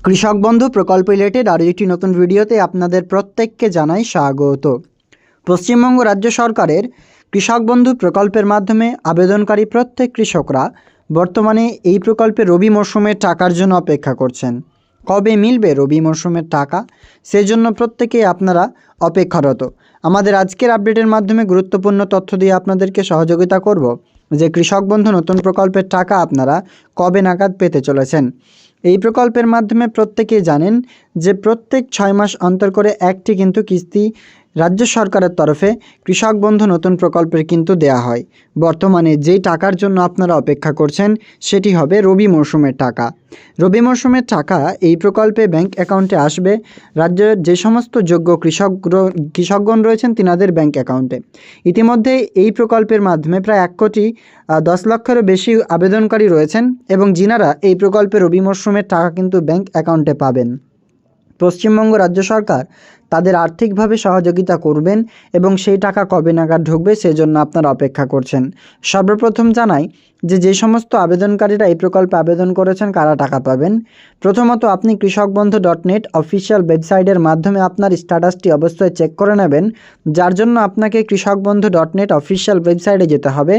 কৃষক বন্ধু প্রকল্প রিলেটেড আরও একটি নতুন ভিডিওতে আপনাদের প্রত্যেককে জানাই স্বাগত। পশ্চিমবঙ্গ রাজ্য সরকারের কৃষক বন্ধু প্রকল্পের মাধ্যমে আবেদনকারী প্রত্যেক কৃষকরা বর্তমানে এই প্রকল্পে রবি মরশুমের টাকার জন্য অপেক্ষা করছেন। কবে মিলবে রবি মরশুমের টাকা? সেজন্য প্রত্যেকেই আপনারা অপেক্ষারত। আমাদের আজকের আপডেটের মাধ্যমে গুরুত্বপূর্ণ তথ্য দিয়ে আপনাদেরকে সহযোগিতা করব যে কৃষক বন্ধু নতুন প্রকল্পের টাকা আপনারা কবে নাগাদ পেতে চলেছেন। এই প্রকল্পের মাধ্যমে প্রত্যেকেই জানেন যে প্রত্যেক ছয় মাস অন্তর করে একটি কিন্তু কিস্তি রাজ্য সরকারের তরফে কৃষক বন্ধু নতুন প্রকল্পের কিন্তু দেয়া হয়। বর্তমানে যেই টাকার জন্য আপনারা অপেক্ষা করছেন, সেটি হবে রবি মরশুমের টাকা। রবি মরশুমের টাকা এই প্রকল্পে ব্যাংক অ্যাকাউন্টে আসবে। রাজ্যের যে সমস্ত যোগ্য কৃষক কৃষকগণ রয়েছেন, তিনাদের ব্যাংক অ্যাকাউন্টে। ইতিমধ্যে এই প্রকল্পের মাধ্যমে প্রায় এক কোটি দশ লক্ষেরও বেশি আবেদনকারী রয়েছেন এবং যিনারা এই প্রকল্পে রবি মরশুমের টাকা কিন্তু ব্যাংক অ্যাকাউন্টে পাবেন। পশ্চিমবঙ্গ রাজ্য সরকার তাদের আর্থিকভাবে সহযোগিতা করবেন এবং সেই টাকা কবে নাগাদ ঢুকবে সেজন্য আপনারা অপেক্ষা করছেন। সর্বপ্রথম জানাই যে যে সমস্ত আবেদনকারীরা এই প্রকল্পে আবেদন করেছেন কারা টাকা পাবেন? প্রথমত আপনি কৃষক বন্ধু ডট নেট অফিসিয়াল ওয়েবসাইটের মাধ্যমে আপনার স্ট্যাটাসটি অবশ্যই চেক করে নেবেন, যার জন্য আপনাকে কৃষক বন্ধু ডট নেট অফিসিয়াল ওয়েবসাইটে যেতে হবে।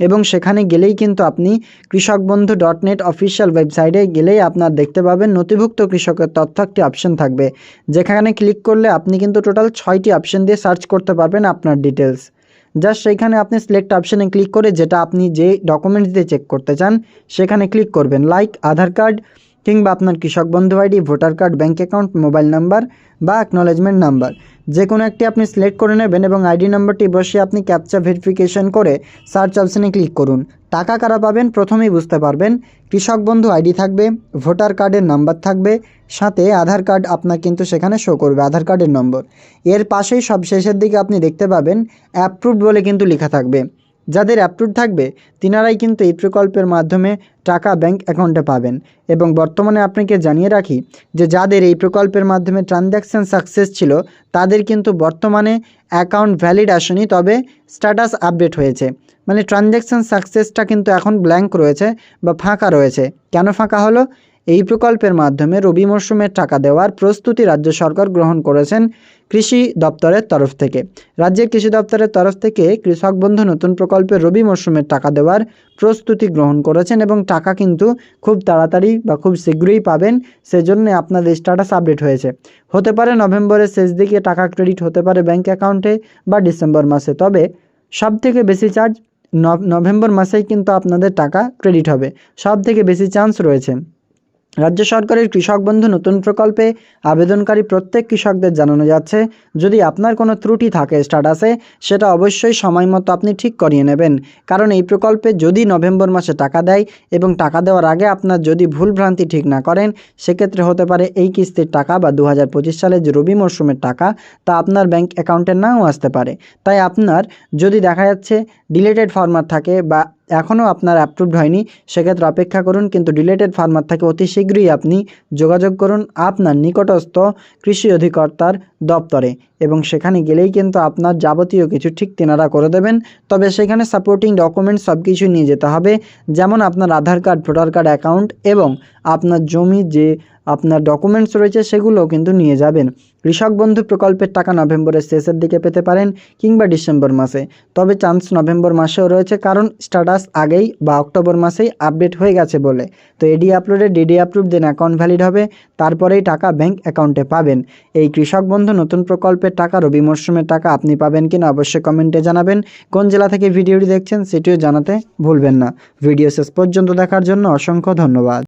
এবং সেখানে গেলেই কিন্তু আপনি কৃষক বন্ধু ডট নেট অফিসিয়াল ওয়েবসাইটে গেলেই আপনার দেখতে পাবেন নথিভুক্ত কৃষকের তথ্য একটি অপশন থাকবে। যেখানে ক্লিক করলে আপনি কিন্তু টোটাল ছয়টি অপশন দিয়ে সার্চ করতে পারবেন আপনার ডিটেলস জাস্ট সেইখানে আপনি সিলেক্ট অপশানে ক্লিক করে যেটা আপনি যে ডকুমেন্টস দিয়ে চেক করতে চান, সেখানে ক্লিক করবেন। লাইক আধার কার্ড কিংবা আপনার Krishak Bandhu ID, voter card bank account, mobile number বা অ্যাকনলেজমেন্ট নাম্বার। যে কোনো একটি আপনি সিলেক্ট করে নেবেন এবং আইডি নাম্বারটি বসিয়ে আপনি ক্যাপচা ভেরিফিকেশন করে সার্চ অপশানে ক্লিক করুন। টাকা কারা পাবেন প্রথমেই বুঝতে পারবেন। কৃষক বন্ধু আইডি থাকবে, ভোটার কার্ডের নাম্বার থাকবে, সাথে আধার কার্ড আপনার কিন্তু সেখানে শো করবে, আধার কার্ডের নম্বর। এর পাশেই সব শেষের দিকে আপনি দেখতে পাবেন অ্যাপ্রুভড বলে কিন্তু লেখা থাকবে। যাদের অ্যাপ্রুভ থাকবে, তিনারাই কিন্তু এই প্রকল্পের মাধ্যমে টাকা ব্যাংক অ্যাকাউন্টে পাবেন। এবং বর্তমানে আপনাকে জানিয়ে রাখি যে যাদের এই প্রকল্পের মাধ্যমে ট্রানজ্যাকশান সাকসেস ছিল, তাদের কিন্তু বর্তমানে অ্যাকাউন্ট ভ্যালিড আসেনি, তবে স্ট্যাটাস আপডেট হয়েছে। মানে ট্রানজ্যাকশান সাকসেসটা কিন্তু এখন ব্ল্যাঙ্ক রয়েছে বা ফাঁকা রয়েছে। কেন ফাঁকা হলো? এই প্রকল্পের মাধ্যমে রবি মরশুমের টাকা দেওয়ার প্রস্তুতি রাজ্য সরকার গ্রহণ করেছেন কৃষি দপ্তরের তরফ থেকে। রাজ্যের কৃষি দপ্তরের তরফ থেকে কৃষক বন্ধু নতুন প্রকল্পে রবি মরশুমের টাকা দেওয়ার প্রস্তুতি গ্রহণ করেছেন এবং টাকা কিন্তু খুব তাড়াতাড়ি বা খুব শীঘ্রই পাবেন, সেজন্য আপনাদের স্ট্যাটাস আপডেট হয়েছে। হতে পারে নভেম্বরের শেষ দিকে টাকা ক্রেডিট হতে পারে ব্যাঙ্ক অ্যাকাউন্টে বা ডিসেম্বর মাসে, তবে সব থেকে বেশি চার্জ নভেম্বর মাসেই কিন্তু আপনাদের টাকা ক্রেডিট হবে। সব থেকে বেশি চান্স রয়েছে। রাজ্য সরকারের কৃষক বন্ধু নতুন প্রকল্পে আবেদনকারী প্রত্যেক কৃষকদের জানানো যাচ্ছে, যদি আপনার কোনো ত্রুটি থাকে স্ট্যাটাসে, সেটা অবশ্যই সময় মতো আপনি ঠিক করিয়ে নেবেন। কারণ এই প্রকল্পে যদি নভেম্বর মাসে টাকা দেয় এবং টাকা দেওয়ার আগে আপনার যদি ভুল ভ্রান্তি ঠিক না করেন, সেক্ষেত্রে হতে পারে এই কিস্তির টাকা বা দু হাজার সালের যে রবি মরশুমের টাকা, তা আপনার ব্যাংক অ্যাকাউন্টে নাও আসতে পারে। তাই আপনার যদি দেখা যাচ্ছে ডিলেটেড ফরম্যাট থাকে বা এখনও আপনার অ্যাপ্রুভড হয়নি, সেক্ষেত্রে অপেক্ষা করুন, কিন্তু ডিলেটেড ফার্মার থেকে অতি শীঘ্রই আপনি যোগাযোগ করুন আপনার নিকটস্থ কৃষি অধিকর্তার দপ্তরে। এবং সেখানে গেলেই কিন্তু আপনার যাবতীয় কিছু ঠিক তেনারা করে দেবেন। তবে সেখানে সাপোর্টিং ডকুমেন্টস সব কিছু নিয়ে যেতে হবে, যেমন আপনার Aadhaar card, voter card account এবং আপনার জমি যে আপনার ডকুমেন্টস রয়েছে সেগুলোও কিন্তু নিয়ে যাবেন। কৃষক বন্ধু প্রকল্পের টাকা নভেম্বরের শেষের দিকে পেতে পারেন কিংবা ডিসেম্বর মাসে। তবে চান্স নভেম্বর মাসেও রয়েছে কারণ স্ট্যাটাস আগেই বা অক্টোবর মাসেই আপডেট হয়ে গেছে বলে। তো এডি আপলোডে ডিডি অ্যাপ্রুভ দেন অ্যাকাউন্ট ভ্যালিড হবে, তারপরেই টাকা ব্যাংক অ্যাকাউন্টে পাবেন। এই কৃষক বন্ধু নতুন প্রকল্পের টাকা, রবি মরশুমের টাকা আপনি পাবেন কিনা অবশ্যই কমেন্টে জানাবেন। কোন জেলা থেকে ভিডিওটি দেখছেন সেটিও জানাতে ভুলবেন না। ভিডিও শেষ পর্যন্ত দেখার জন্য অসংখ্য ধন্যবাদ।